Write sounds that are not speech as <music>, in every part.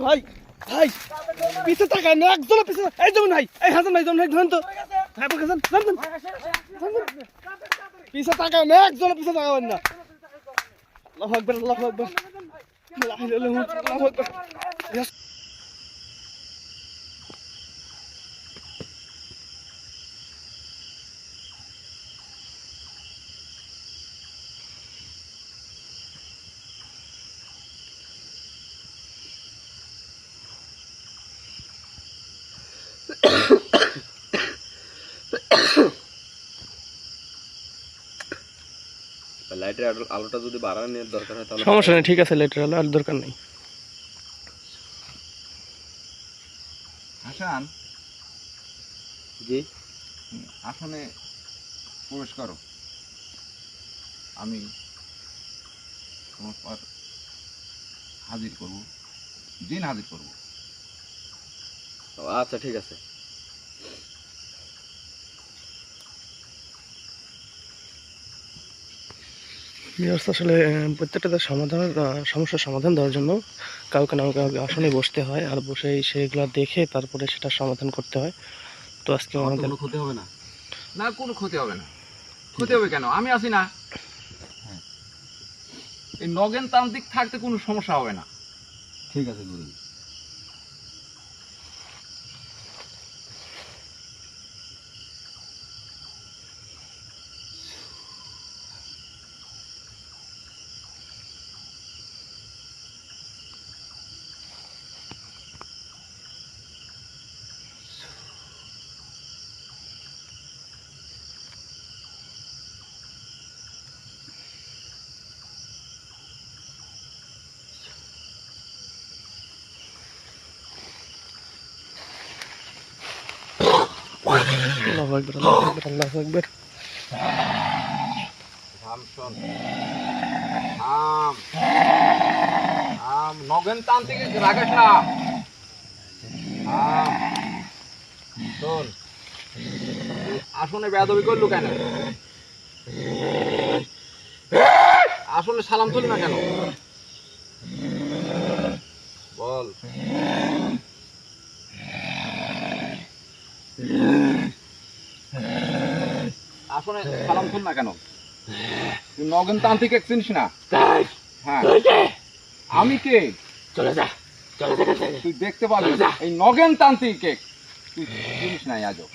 ভাই। ভাই পিছে তাকায় না একজন পিছে এই যেমন ভাই এই হাজার নাই যেমন ভাই ধরেন তো। পিছে তাকায় না একজন পিছে তাকাবেন না। আল্লাহু আকবার আল্লাহু আকবার। আল্লাহু আকবার। আলোটা যদি বাড়ানোর দরকার হয় তাহলে সমস্যা নেই ঠিক আছে লেটার আর দরকার নেই। হাসান? জি? আসনে প্রবেশ করো। আমি তোমার হাজির করব দিন হাজির করব। ও, আচ্ছা ঠিক আছে। ভিউয়ার্স আসলে প্রত্যেকটা তার সমাধান সমস্যার সমাধান দেওয়ার জন্য কাউকে না কাউকে আসনে বসতে হয় আর বসে সেগুলো দেখে তারপরে সেটা সমাধান করতে হয়। তো আজকে আমার কোনো ক্ষতি হবে না। না কোনো ক্ষতি হবে না। ক্ষতি হবে কেন? আমি আছি না। এই নগেন তান্ত্রিক থাকতে কোনো সমস্যা হবে না। ঠিক আছে গুরু আল্লাহু আকবার আল্লাহু আকবার আল্লাহু আকবার। নগেন তান্ত্রিক শোন। আসনে বেয়াদবি করলু কেন? আসলে সালাম তুলি না কেন? বল। আসনে সালাম তুল না কেন? তুই নগেন তান্ত্রিক এক চিনিস না? হ্যাঁ। আমি কে? চলে যা চলে যা তুই দেখতে পাবি। এই নগেন তান্ত্রিক কে তুই চিনিস না আজও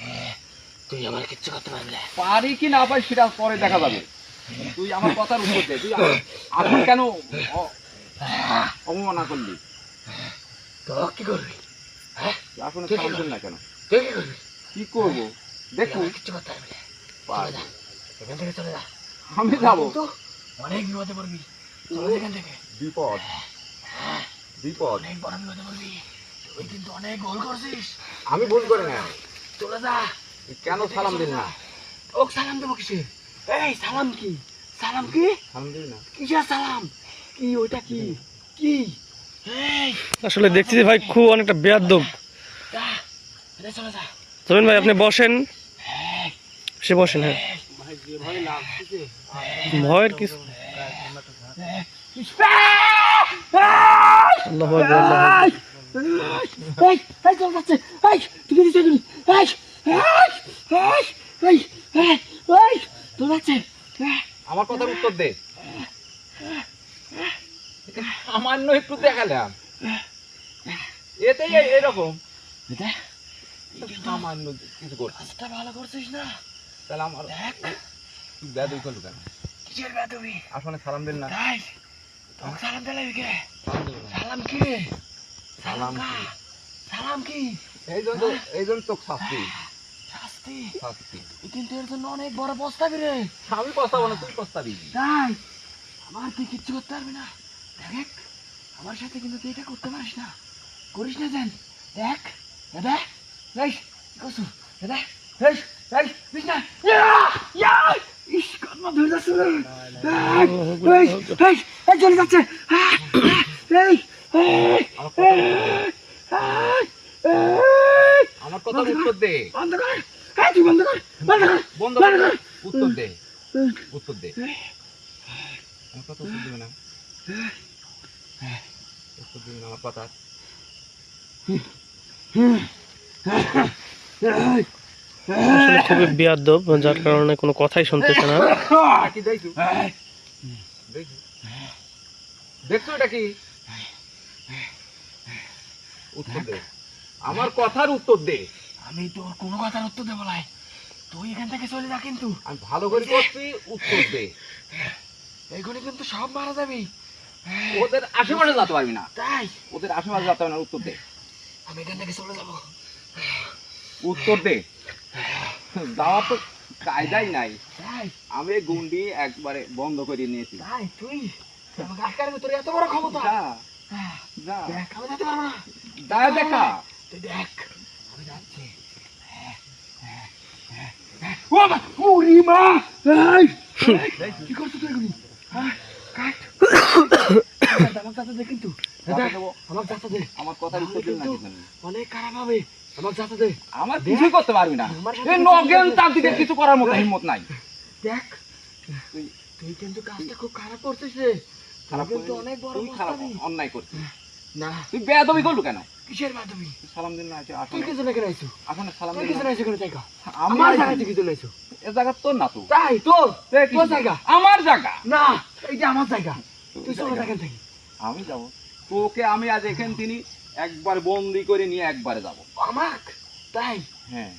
তুই আমার কিচ্ছু করতে পারবি না। পারি কি না পারি সেটা পরে দেখা যাবে। তুই আমার কথার উত্তর দে। তুই এখন কেন অবমাননা করলি? তো কি করবি? তুই সালাম দিল না কেন? কি করবি? কি করব? দেখু কিচ্ছু করতে পারবি না। এখান থেকে চলে যা। আমি যাব। কিন্তু অনেক বিপদে পড়বি। চলে এখান থেকে। বিপদ। বিপদ। অনেক বড় বিপদে পড়বি। তুই কিন্তু অনেক গোল করছিস। আমি ভুল করি না। চলে যা। কেন সালাম দিল না? ও সালাম দেবো কিসে? এই সালাম কি? সালাম কি? সালাম দিল না? কিসের সালাম? কি ওইটা কি? কি? এই। আসলে দেখছি যে ভাই খুব অনেকটা এটা চলে যা। ভাই আপনি বসেন। সে বসেন হ্যাঁ। ভয়ের কিছু আমার কথার উত্তর দে। সামান্য একটু দেখালাম। এতেই এরকম। এটা সামান্য কিছু ভালো করছিস না। তাহলে আমার তুই বেদই করলু কেন? কিসের আসলে সালাম দিল না। তাই তোকে সালাম দিলাম কে? সালাম কি? সালাম। কি? সালাম কি? এই জন্য তো- এই জন্য তোকে শাস্তি। শাস্তি? শাস্তি। কিন্তু এর জন্য অনেক বড় প্রস্তাবি রে। আমি পস্তাবো না তুই পস্তাবি তাই আমার তুই কিচ্ছু করতে পারবি না। দেখ আমার সাথে কিন্তু তুই এটা করতে পারিস না। করিস না দেন দেখ দাদা এই কি করছ দাদা এই এই দিস না ইয়া ইয়া! ইস কত ধরে যাচ্ছে এই এই এই এই চলে যাচ্ছে। এই এই আমার কথা এই। এই এই উত্তর দে। বন্ধ কর হ্যাঁ তুই বন্ধ কর বন্ধ কর বন্ধ কর। উত্তর দে উত্তর দে। আমার কথা উত্তর দিবে না। উত্তর দিবে না আমার কথা। আসলে খুবই বিয়াদব যার কারণে কোনো কথাই শুনতেছে না। দেখছ? এটা কি? উত্তর দে। আমার কথার উত্তর দে। আমি তোর কোনো কথার উত্তর দেবো নাই তুই এখান থেকে চলে যা কিন্তু। আমি ভালো করে করছি উত্তর দে। এগুলি কিন্তু সব মারা যাবি। ওদের আশেপাশে যেতে পারবি না। তাই? ওদের আশেপাশে যেতে পারবি না উত্তর দে। আমি এখান থেকে চলে যাব। উত্তর দে। যাওয়ার তো কায়দাই নাই। আমি গুন্ডি একবারে বন্ধ করে নিয়েছি। তাই তুই? আমাকে এত বড় ক্ষমতা? যা। হ্যাঁ, দেখ আমি যেতে পারব না। যা দেখা। তুই দেখ। আমি যাচ্ছি। ও মা উরি মা! এই কি করছিস তুই এগুলি? হ্যাঁ কাট। আমার চাচা দে কিন্তু। কথা আমার চাচা দে। আমার কথার উত্তর দিন না অনেক খারাপ হবে। আমার চাচা দে। আমার কিছুই করতে পারবি না। এই কিছু নগেন তার দিকে কিছু করার মতো হিম্মত নাই। দেখ। তুই- তুই কিন্তু কাজটা খুব খারাপ করছিস রে। খারাপ কিন্তু অনেক বড় খারাপ অন্যায় করছিস না। তুই বেয়াদবি করলু কেন? কিসের মাধ্যমে সালাম দিন না আছে তুই কিছু লেগে রাইছো আসলে সালাম তুই কিছু না। রাইছো কোনো জায়গা? আমি আমার তুই কিছু রাইছো এ জায়গা তোর না তো। তাই তোর? জায়গা? আমার জায়গা? না আমার জায়গা। তুই চলে জায়গা। আমি যাব। তোকে আমি আজ এখান তিনি একবার বন্দি করে নিয়ে একবারে যাব। আমাক? তাই? হ্যাঁ।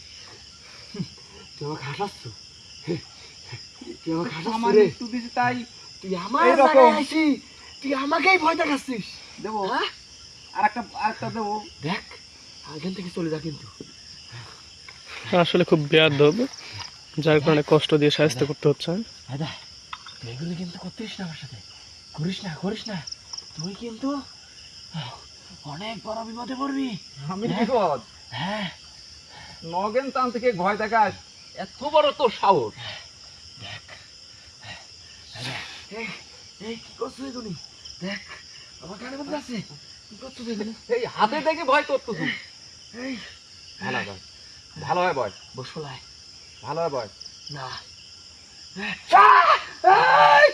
তুই আমাকে হাসাচ্ছ? তুই আমাকে হাসাচ্ছ আমার রে। একটু দিছি তাই। তুই আমার এইরকম। জায়গায় আইছি তুই আমাকেই ভয় দেখাচ্ছিস। দেবো। হ্যাঁ? আর একটা আর একটা দেবো। দেখ থেকে চলে যা কিন্তু। আসলে খুব বেয়াদব। যার কারণে কষ্ট দিয়ে সাহায্য করতে হচ্ছে দাদা তুই এগুলি কিন্তু করতিস না আমার সাথে। করিস না করিস না। তুই কিন্তু অনেক বড় বিপদে পড়বি। আমি হ্যাঁ। বিপদ? হ্যাঁ। নগেন তান থেকে ভয় দেখাস এত বড় তোর সাহস। দেখ এই কি করছ এগুলি? দেখ আমার কানে আছে। কি করছ এই হাতে দেখে ভয় করতো তুই এই। ভালো হয় ভালো হয় বয়। বসলাই ভালো হয় বয়। না। এই।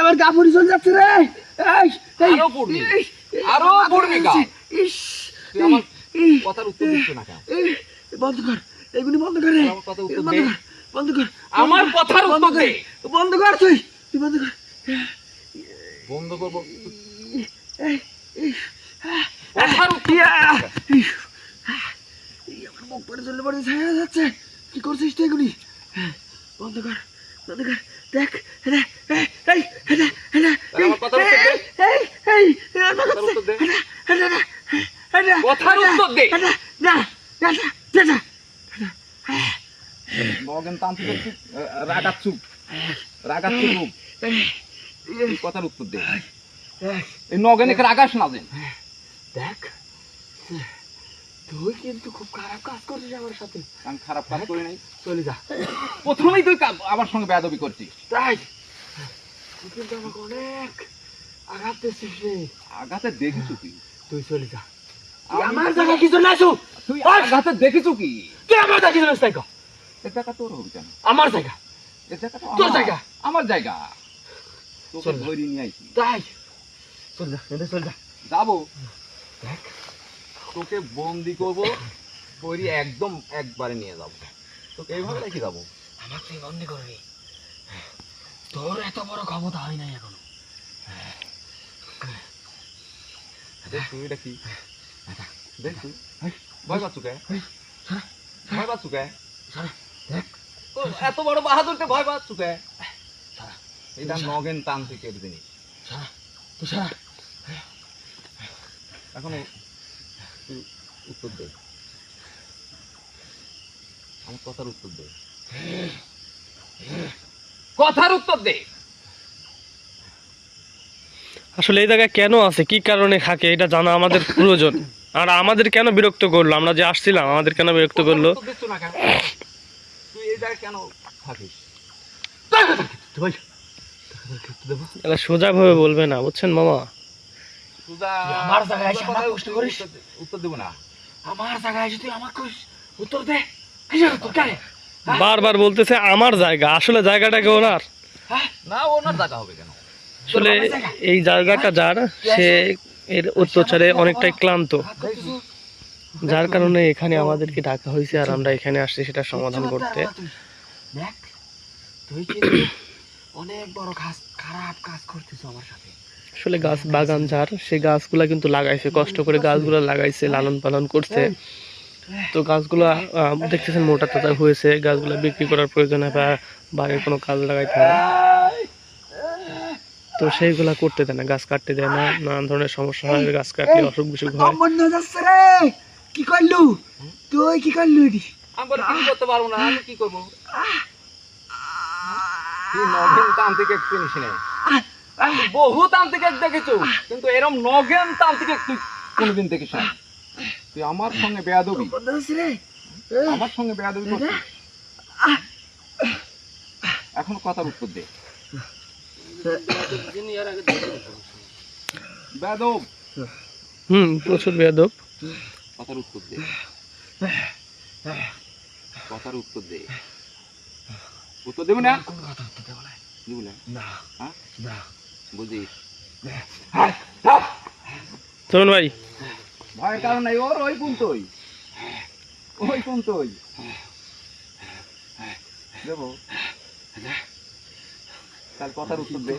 আমার গা পড়ি চলে যাচ্ছে রে। আরও পড়বি। এই, এই, আরও পড়বি গা। ইস এই কথার উত্তর দিচ্ছ না বন্ধ কর। এইগুলি বন্ধ কর রে। বন্ধ কর বন্ধ কর। আমার বন্ধ কথার বন্ধ উত্তর কর, দে। বন্ধ কর তুই তুই বন্ধ কর বন্ধ করব এই এই কথার উত্তর ইয়া! এই, এই, আমার মুখ পরে চলে পড়ে ছায়া যাচ্ছে কি করছিস তুই এগুলি হ্যাঁ, বন্ধ কর বন্ধ কর দেখ এটা এই এই এটা এটা তাহলে আমার কথার উত্তর দে। এই এই এই আমার কথার উত্তর দে। এটা এটা এটা কথার উত্তর দে। এটা না না না না নগেন তান্ত্রিক চুপ রাগাত চুপ রাগাত চুপ তুই কথার উত্তর দে। এই নগেনে রাগাস না যেন দেখ তুই কিন্তু খুব খারাপ কাজ করছিস আমার সাথে। আমি খারাপ কাজ করি নাই। চলে যা। প্রথমেই তুই আমার সঙ্গে বেয়াদবি করছিস। তাই? তুই কিন্তু আমাকে অনেক আঘাত দিচ্ছিস রে। আঘাতে দেখিছু কি? তুই চলে যা। তুই আমার জায়গায় কিছু না তুই আঘাতে দেখিছু কি? তুই আমার জায়গায় কিছু নাস তাই কর। এ জায়গা তোর হবে কেন? আমার জায়গা। এ জায়গা তোর জায়গা। আমার জায়গা। তোকে চল। ধরে নিয়ে আইছি। তাই? চলে যা এটা চলে যা। যাব। তোকে বন্দি করব করি একদম একবারে নিয়ে যাব। তোকে এইভাবে রেখে যাব। আমার তুই বন্দি করবি। তোর এত বড় ক্ষমতা হয় নাই এখনও। দেখ তুই এটা কি? দেখ। তুই। ভয় পাচ্ছু কে? ভয় পাচ্ছু কে? দেখ। এত বড় বাহাদুরকে ভয় পাচ্ছু কে? এটা নগেন তান্ত্রিকের জিনিস। এখন উত্তর দে। আমার কথার উত্তর দে। কথার উত্তর দে। আসলে এই জায়গায় কেন আছে? কি কারণে থাকে? এটা জানা আমাদের প্রয়োজন। আর আমাদের কেন বিরক্ত করল? আমরা যে আসছিলাম আমাদের কেন বিরক্ত করল? তুই এই জায়গায় কেন থাকিস তুই বল তোদেরকে উত্তর দেবো তাহলে সোজাভাবে বলবে না বুঝছেন মামা? আমার জায়গায় এসে আমার কষ্ট করিস? উত্তর- উত্তর দেবো না। আমার জায়গায় এসে তুই আমাকে উত্তর দে। কিসের উত্তর কারে বারবার বলতেছে আমার জায়গা আসলে জায়গাটা কি ওনার। হ্যাঁ? না ওনার জায়গা হবে কেন? আসলে এই জায়গাটা যার সে এর অত্যাচারে অনেকটাই ক্লান্ত। যার কারণে এখানে আমাদেরকে ডাকা হয়েছে আর আমরা এখানে আসছি সেটা সমাধান করতে। অনেক বড় কাজ খারাপ কাজ করতেছ আমার সাথে। আসলে গাছ বাগান যার সে গাছগুলা কিন্তু লাগাইছে কষ্ট করে গাছগুলো লাগাইছে লালন পালন করছে। তো গাছগুলো দেখতেছেন মোটা তাজা হয়েছে গাছগুলো বিক্রি করার প্রয়োজন হয় বা বাড়ির কোনো কাজ লাগাইতে হয়। তো সেইগুলা করতে দেয় না গাছ কাটতে দেয় না নানান ধরনের সমস্যা হয় গাছ কাটলে অসুখ বিসুখ হয়। কি করলু? তুই কি করলু আমি কি করতে পারব না আমি কি করব? তুই নগেন তান্ত্রিক এক চিনিস নে বহু তান্ত্রিক এক দেখেছ কিন্তু এরম নগেন তান্ত্রিক এক তুই কোনোদিন দেখিস না। তুই আমার সঙ্গে বেয়াদবি। বন্ধ আমার সঙ্গে বেয়াদবি করছিস। এখন কথার উত্তর দে। বেয়াদব। হুম প্রচুর বেয়াদব। কথার উত্তর দে। কথার উত্তর দে। উত্তর দেবি না? কোন কথা উত্তর দেবো না? দিবি না। না। হ্যাঁ? তরুণ ভাই। ভয়ের কারণ নাই। ওর ওই কুন্তই ওই কুন্তই দেবো। তার কথার উত্তর দে।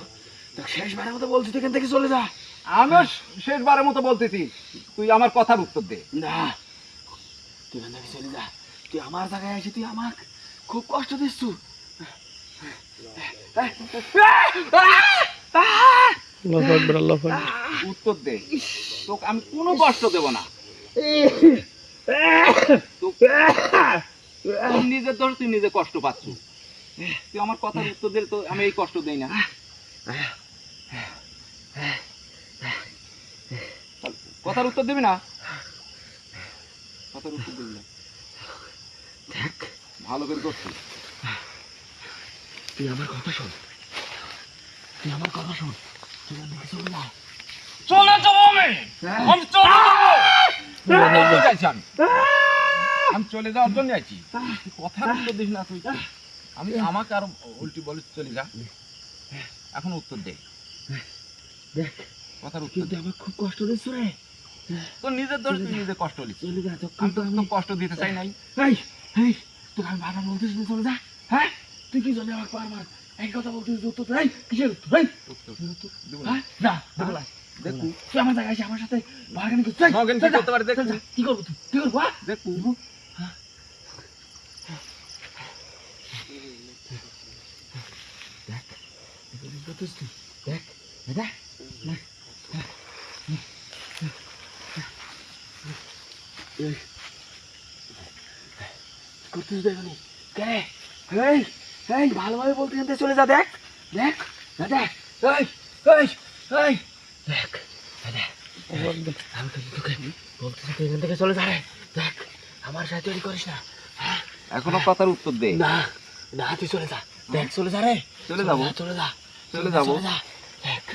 শেষবারের মতো বলছি তুই এখান থেকে চলে যা। আমিও শেষবারের মতো বলতেছি। তুই আমার কথার উত্তর দে। না। তুই এখান থেকে চলে যা। তুই আমার জায়গায় এসে তুই আমার খুব কষ্ট আল্লাহু আকবার উত্তর দে। তোকে আমি কোনো কষ্ট দেব না। তুই দোষ তুই নিজে কষ্ট পাচ্ছ। তুই আমার কথার উত্তর দিলে তো আমি এই কষ্ট দেই না। কথার উত্তর দিবি না? কথার উত্তর দিবি না। ভালো করে করছিস। তুই আমার কথা শোন। তুই আমার কথা শোন। তুই এখান থেকে চলে চলে যাব আমি আমি চলে যাব। আমি। আমি চলে যাওয়ার জন্য আছি কথার উত্তর দিস না তুই। আমি আমাকে আর উল্টি বলে চলে যা। এখন উত্তর দে। দেখ। কথার উত্তর দে। আমার খুব কষ্ট দিচ্ছ রে। তোর নিজের দোষ তুই নিজে কষ্ট নিস চলে যা তো আমি তো কষ্ট দিতে চাই নাই। এই এই তোকে আমি বারবার বলতেছি চলে যা। হ্যাঁ? তুই কি জানি আমার পার মার এক কথা বলতে উত্তর তো নাই কিসের উত্তর নাই না দেবলা দেখু তুই আমার জায়গায় এসে আমার সাথে বার্গেনিং করতে চাই বার্গেনিং করতে পারে দেখু কি করব তুই কি করব দেখু দেখ দাদা না করতে যাবে কেন এই ভালোভাবে বলতে থেকে চলে যা দেখ দেখ দেখ এই এই এই দেখ আমি তো তোকে বলতেছি তুই এখান থেকে চলে যা রে দেখ আমার সাথে তৈরি করিস না হ্যাঁ? এখনও কথার উত্তর দে। না না তুই চলে যা দেখ চলে যা রে। চলে যাব। চলে যা চলে যাব।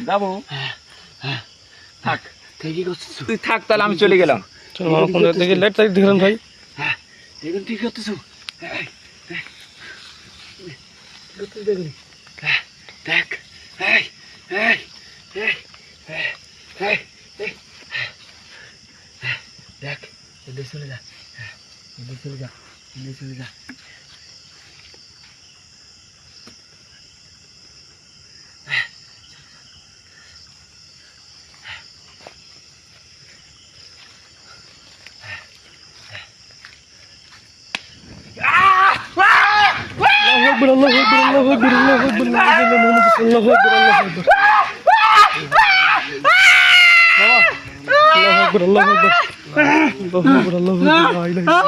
যাব। হ্যাঁ হ্যাঁ থাক। কি করছিস? তুই থাক তাহলে আমি চলে গেলাম। চলো থেকে লেট দেখলেন ভাই। হ্যাঁ। এখন তুই কি করতেছ দেখ। হ্যাঁ, এই এই এই এই, এই। হ্যাঁ, দেখ এদিকে চলে যা হ্যাঁ, এদিকে চলে যা এদিকে চলে যা আকবার আল্লাহু আকবার আল্লাহু আকবার আল্লাহু আকবার আল্লাহু আকবার আল্লাহু আকবার আল্লাহু আকবার আল্লাহু আকবার লা ইলাহা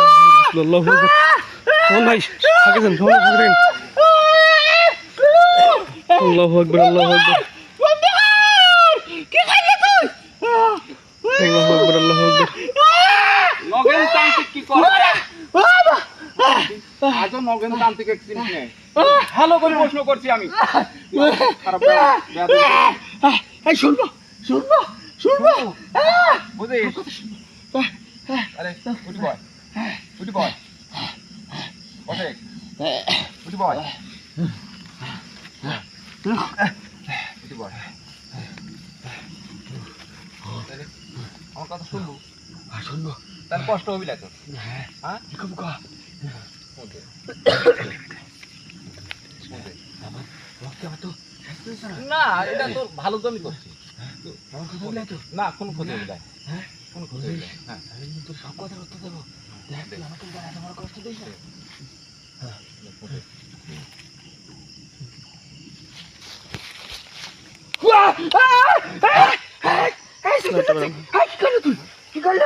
ইল্লাল্লাহু আকবার কোন ভাই থাকেন থাকেন আল্লাহু আকবার আল্লাহু আকবার। এক চিনিস নে। ভালো করে প্রশ্ন করছি আমি। খারাপ। এই শুনব শুনব শুনব। বুঝিস? আরে উঠি বয় উঠি বয় বসে। উঠি বয় উঠি বয় আমার কথা শুনব? শুনব। তার কষ্ট হবি না তোর। হ্যাঁ। হ্যাঁ? এরকম না এটা তোর ভালো জমি করছি আমার কথা বলে তো না কোনো ক্ষতি হবে হ্যাঁ কোনো ক্ষতি হবে হ্যাঁ আমি সব কথার উত্তর দেবো দেখ তুই আমাকে এত বড় কষ্ট দিস না কি করল তুই কি করল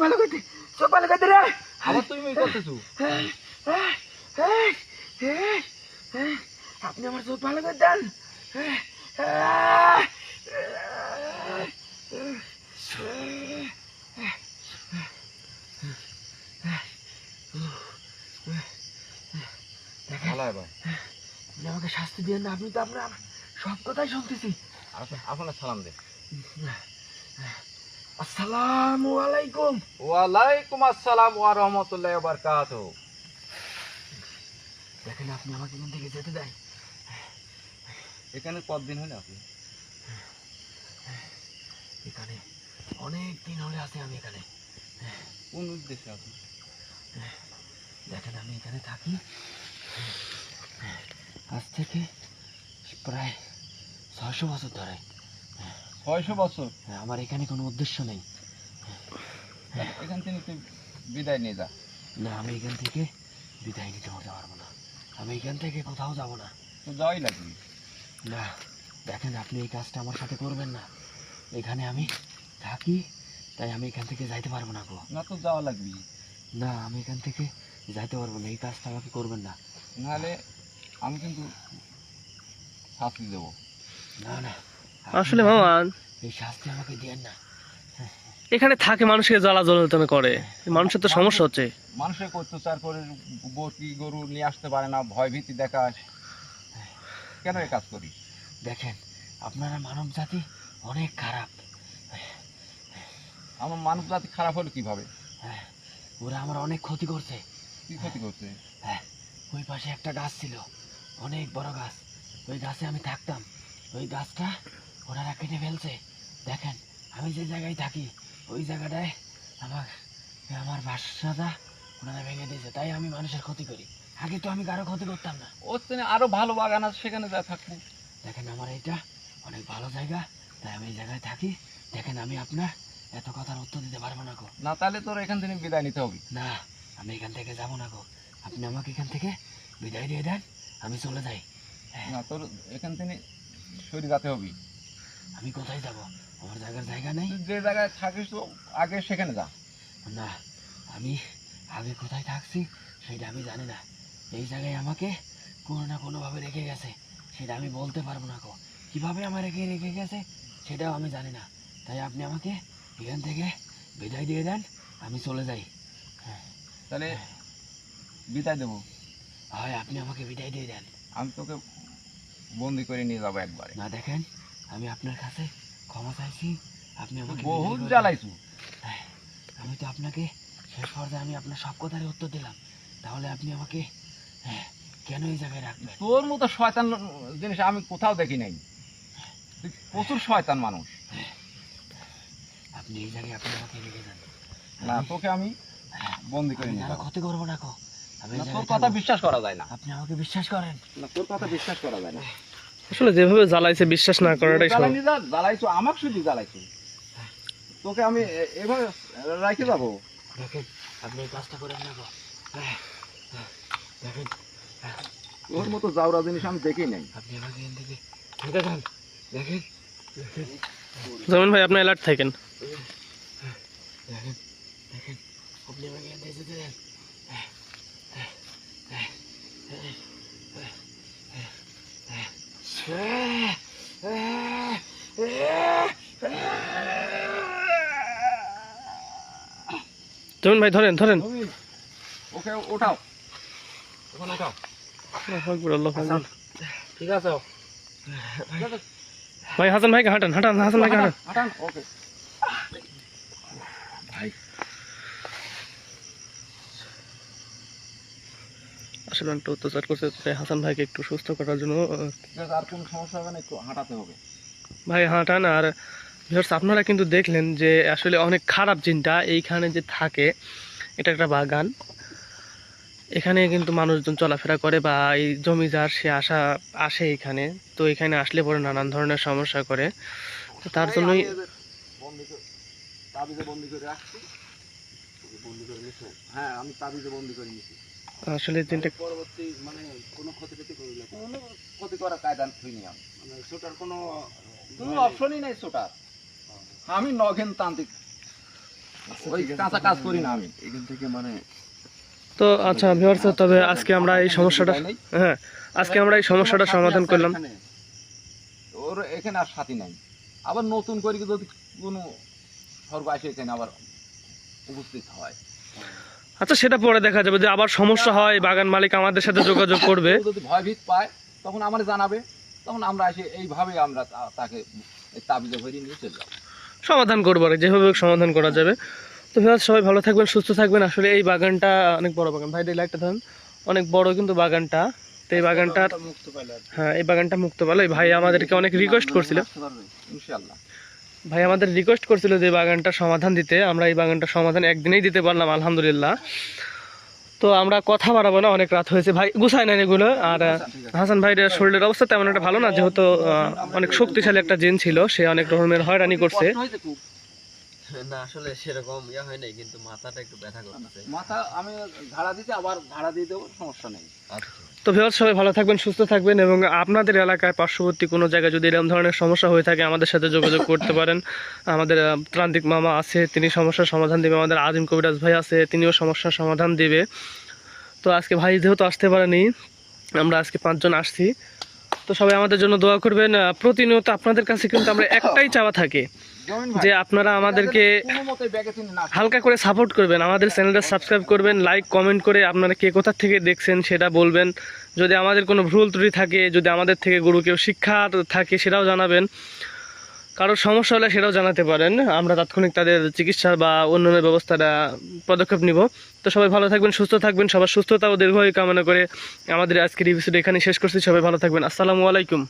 করতে সব ভালো করতে রে। আবার তুমি করতেছো? আপনি আমার চোখ ভালো করে দেন আমাকে শাস্তি দিয়ে না আপনি তো আপনার সব কথাই শুনতেছি। আপনার সালাম দে আসসালামু আলাইকুম। ওয়ালাইকুম আসসালাম ওয়া রাহমাতুল্লাহি ওয়া বারাকাতুহু। দেখেন আপনি আমাকে এখান থেকে যেতে দেয়। এখানে কতদিন হলো আপনি? এখানে অনেক দিন হলে আছি আমি এখানে। কোন উদ্দেশ্যে আপনি? দেখেন আমি এখানে থাকি। আজ থেকে প্রায় ছয়শো বছর ধরে। ছয়শো বছর? হ্যাঁ, আমার এখানে কোনো উদ্দেশ্য নেই। এখান থেকে তুই বিদায় নিয়ে যা। না আমি এখান থেকে বিদায় নিতে হতে পারব না। আমি এখান থেকে কোথাও যাব না। তো যাওয়াই লাগবে। না দেখেন আপনি এই কাজটা আমার সাথে করবেন না। এখানে আমি থাকি তাই আমি এখান থেকে যাইতে পারব না গো। না তো যাওয়া লাগবে। না আমি এখান থেকে যাইতে পারব না এই কাজটা আমাকে করবেন না। নাহলে আমি কিন্তু শাস্তি দেবো। না না আসলে মামা এই শাস্তি আমাকে দিয়েন না। এখানে থাকে মানুষকে জ্বালা জ্বলতন করে। মানুষের তো সমস্যা হচ্ছে। মানুষের অত্যাচার করে বটি গরু নিয়ে আসতে পারে না ভয় ভীতি দেখাস কেন এই কাজ করি? দেখেন আপনারা মানব জাতি অনেক খারাপ। আমার মানব জাতি খারাপ হলো কীভাবে? হ্যাঁ, ওরা আমার অনেক ক্ষতি করছে। কি ক্ষতি করছে? হ্যাঁ ওই পাশে একটা গাছ ছিল অনেক বড় গাছ। ওই গাছে আমি থাকতাম। ওই গাছটা ওনারা কেটে ফেলছে। দেখেন আমি যে জায়গায় থাকি ওই জায়গাটায় আমার আমার বাসাটা ওনারা ভেঙে দিয়েছে। তাই আমি মানুষের ক্ষতি করি। আগে তো আমি কারও ক্ষতি করতাম না। ওর থেকে আরও ভালো বাগান আছে সেখানে যা থাকব। দেখেন আমার এটা অনেক ভালো জায়গা। তাই আমি এই জায়গায় থাকি। দেখেন আমি আপনার এত কথার উত্তর দিতে পারব না গো। না তাহলে তোর এখান থেকে বিদায় নিতে হবে। না আমি এখান থেকে যাব না গো। আপনি আমাকে এখান থেকে বিদায় দিয়ে দেন আমি চলে যাই। না তোর এখান থেকে সরে যেতে হবে। আমি কোথায় যাব? আমার জায়গার জায়গা নেই? যে জায়গায় থাকিস তো আগে সেখানে যা। না আমি আগে কোথায় থাকছি সেটা আমি জানি না। এই জায়গায় আমাকে কোনো না কোনোভাবে রেখে গেছে সেটা আমি বলতে পারব না কো কীভাবে আমার রেখে রেখে গেছে সেটাও আমি জানি না। তাই আপনি আমাকে এখান থেকে বিদায় দিয়ে দেন আমি চলে যাই। তাহলে বিদায় দেবো। হয় আপনি আমাকে বিদায় দিয়ে দেন। আমি তোকে বন্দি করে নিয়ে যাব একবারে। না দেখেন আমি আপনার কাছে ক্ষমা চাইছি আপনি আমাকে বহুত। জ্বালাইছু। হ্যাঁ, আমি তো আপনাকে শেষ পর্যায়ে আমি আপনার সব কথারই উত্তর দিলাম। তাহলে আপনি আমাকে হ্যাঁ, কেন এই জায়গায় রাখবেন? তোর মতো শয়তান জিনিস আমি কোথাও দেখি নাই। তুই প্রচুর শয়তান মানুষ। আপনি এই জায়গায় আপনি আমাকে রেখে যান। না তোকে আমি বন্দি করে ক্ষতি করব না না, তোর কথা বিশ্বাস করা যায় না। আপনি আমাকে বিশ্বাস করেন। না তোর কথা বিশ্বাস করা যায় না। আসলে যেভাবে জ্বালাইছে বিশ্বাস না করাটাই যা জ্বালাইছো আমাকে শুধু জ্বালাইছো। তোকে আমি এভাবে রাখে যাব? দেখেন আপনি এই কাজটা করেন না গো। হ্যাঁ, হ্যাঁ, দেখেন তোর মতো যাওরা জিনিস আমি দেখি নাই। আপনি আমাকে এখান থেকে রেখে যান দেখেন যেমন ভাই আপনি অ্যালার্ট থাকেন। দেখেন দেখেন আপনি আমাকে এখান থেকে যেতে দেন। তো ভাই ধরেন ধরেন। ওকে ওঠাও। ঠিক আছে। ভাই হাসান ভাইকে হাঁটান হাঁটান হাসান ভাইকে হাঁটান হাঁটান ওকে ভাই আসলে একটু অত্যাচার করছে তাই হাসান ভাইকে একটু সুস্থ করার জন্য আর কোনো সমস্যা হবে না একটু হাঁটাতে হবে। ভাই হাঁটান আর ভিউয়ার্স আপনারা কিন্তু দেখলেন যে আসলে অনেক খারাপ জিনটা এইখানে যে থাকে এটা একটা বাগান। এখানে কিন্তু মানুষজন চলাফেরা করে বা এই জমি যার সে আসা আসে এখানে তো এখানে আসলে পরে নানান ধরনের সমস্যা করে। তো তার জন্যই হ্যাঁ আমি তাবিজে বন্দি করে নিছি আসলে জিনটা পরবর্তী মানে কোনো ক্ষতি ক্ষতি করবে কোনো ক্ষতি করার কায়দা হইনি আমি মানে ছোটার কোনো কোনো অপশনই নাই ছোটার আমি নগেন তান্ত্রিক। ওই কাঁচা কাজ করি না আমি। এখান থেকে মানে তো আচ্ছা ভিউয়ার্স তবে আজকে আমরা এই সমস্যাটা হ্যাঁ আজকে আমরা এই সমস্যাটা সমাধান করলাম। ওর এখানে আর সাথী নাই। আবার নতুন করে যদি কোনো স্বর্গ আসে এখানে আবার উপস্থিত হয়। আচ্ছা সেটা পরে দেখা যাবে যে আবার সমস্যা হয় বাগান মালিক আমাদের সাথে যোগাযোগ করবে। <laughs> যদি ভয়ভীত পায় তখন আমার জানাবে তখন আমরা এসে এইভাবে আমরা তাকে তাবিজে ভরিয়ে নিয়ে চলে যাব। সমাধান করব আর যেভাবে সমাধান করা যাবে। তো ভিউয়ার্স সবাই ভালো থাকবেন সুস্থ থাকবেন। আসলে এই বাগানটা অনেক বড় বাগান। ভাই এই লাইটটা ধরেন অনেক বড় কিন্তু বাগানটা। তো এই বাগানটা হ্যাঁ এই বাগানটা মুক্ত পেল এই ভাই আমাদেরকে অনেক রিকোয়েস্ট করছিল। ইনশাল্লাহ ভাই আমাদের রিকোয়েস্ট করছিল যে বাগানটা সমাধান দিতে। আমরা এই বাগানটা সমাধান একদিনেই দিতে পারলাম আলহামদুলিল্লাহ। তো আমরা কথা বাড়াবো না অনেক রাত হয়েছে। ভাই গুছায় না এগুলো। আর হাসান ভাইয়ের শরীরের অবস্থা তেমন একটা ভালো না যেহেতু অনেক শক্তিশালী একটা জিন ছিল সে অনেক রকমের হয়রানি করছে। না আসলে সেরকম ইয়া হয় নাই কিন্তু মাথাটা একটু ব্যথা করতেছে মাথা আমি ঝাড়া দিতে আবার ঝাড়া দিয়ে দেবো সমস্যা নেই। আচ্ছা। তো ভিউয়ার্স, সবাই ভালো থাকবেন, সুস্থ থাকবেন এবং আপনাদের এলাকায় পার্শ্ববর্তী কোনো জায়গায় যদি এরকম ধরনের সমস্যা হয়ে থাকে, আমাদের সাথে যোগাযোগ করতে পারেন। আমাদের প্রান্তিক মামা আছে, তিনি সমস্যার সমাধান দেবে। আমাদের আজিম কবিরাজ ভাই আছে, তিনিও সমস্যার সমাধান দেবে। তো আজকে ভাই যেহেতু আসতে পারেনি, আমরা আজকে পাঁচজন আসছি। তো সবাই আমাদের জন্য দোয়া করবেন। প্রতিনিয়ত আপনাদের কাছে কিন্তু আমরা একটাই চাওয়া থাকে যে আপনারা আমাদেরকে হালকা করে সাপোর্ট করবেন আমাদের চ্যানেলটা সাবস্ক্রাইব করবেন লাইক কমেন্ট করে আপনারা কে কোথা থেকে দেখছেন সেটা বলবেন। যদি আমাদের কোনো ভুল ত্রুটি থাকে যদি আমাদের থেকে গুরু কেউ শিক্ষা থাকে সেটাও জানাবেন। কারোর সমস্যা হলে সেটাও জানাতে পারেন। আমরা তাৎক্ষণিক তাদের চিকিৎসা বা অন্যান্য ব্যবস্থাটা পদক্ষেপ নিব। তো সবাই ভালো থাকবেন, সুস্থ থাকবেন, সবার সুস্থতা ও দীর্ঘায়ু কামনা করে আমাদের আজকের ভিডিওটা এখানে শেষ করছি। সবাই ভালো থাকবেন। আসসালামু আলাইকুম।